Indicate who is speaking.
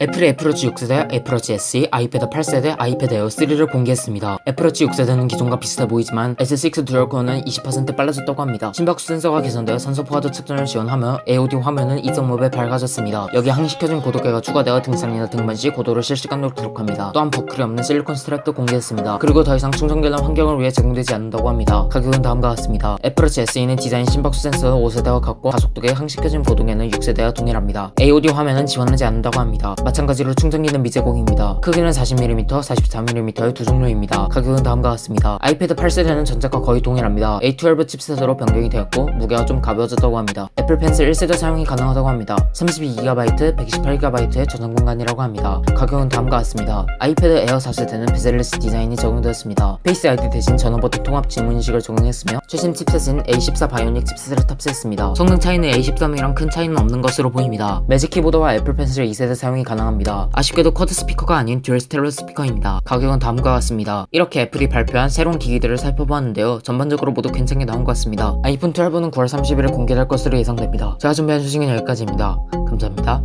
Speaker 1: 애플의 애플워치 6세대, 애플워치 SE, 아이패드 8세대, 아이패드 에어 3를 공개했습니다. 애플워치 6세대는 기존과 비슷해 보이지만 S6 듀얼코어는 20% 빨라졌다고 합니다. 심박수 센서가 개선되어 산소 포화도 측정을 지원하며 AOD 화면은 2.5배 밝아졌습니다. 여기에 항식혀진 고도계가 추가되어 등산이나 등반 시 고도를 실시간으로 기록합니다. 또한 버클이 없는 실리콘 스트랩도 공개했습니다. 그리고 더 이상 충전기는 환경을 위해 제공되지 않는다고 합니다. 가격은 다음과 같습니다. 애플워치 SE는 디자인 심박수 센서는 5세대와 같고 가속도계 항식혀진 고도계는 6세대와 동일합니다. AOD 화면은 지원하지 않는다고 합니다. 마찬가지로 충전기는 미제공입니다. 크기는 40mm, 44mm의 두 종류입니다. 가격은 다음과 같습니다. 아이패드 8세대는 전작과 거의 동일합니다. A12 칩셋으로 변경이 되었고 무게가 좀 가벼워졌다고 합니다. 애플 펜슬 1세대 사용이 가능하다고 합니다. 32GB, 128GB의 저장 공간이라고 합니다. 가격은 다음과 같습니다. 아이패드 에어 4세대는 베젤레스 디자인이 적용되었습니다. 페이스 아이디 대신 전원 버튼 통합 지문 인식을 적용했으며 최신 칩셋인 A14 바이오닉 칩셋을 탑재했습니다. 성능 차이는 A13이랑 큰 차이는 없는 것으로 보입니다. 매직 키보드와 애플 펜슬 2세대 사용이 가능합니다. 아쉽게도 쿼드 스피커가 아닌 듀얼 스테레오 스피커입니다. 가격은 다음과 같습니다. 이렇게 애플이 발표한 새로운 기기들을 살펴보았는데요. 전반적으로 모두 괜찮게 나온 것 같습니다. 아이폰 12는 9월 30일에 공개될 것으로 예상됩니다. 제가 준비한 소식은 여기까지입니다. 감사합니다.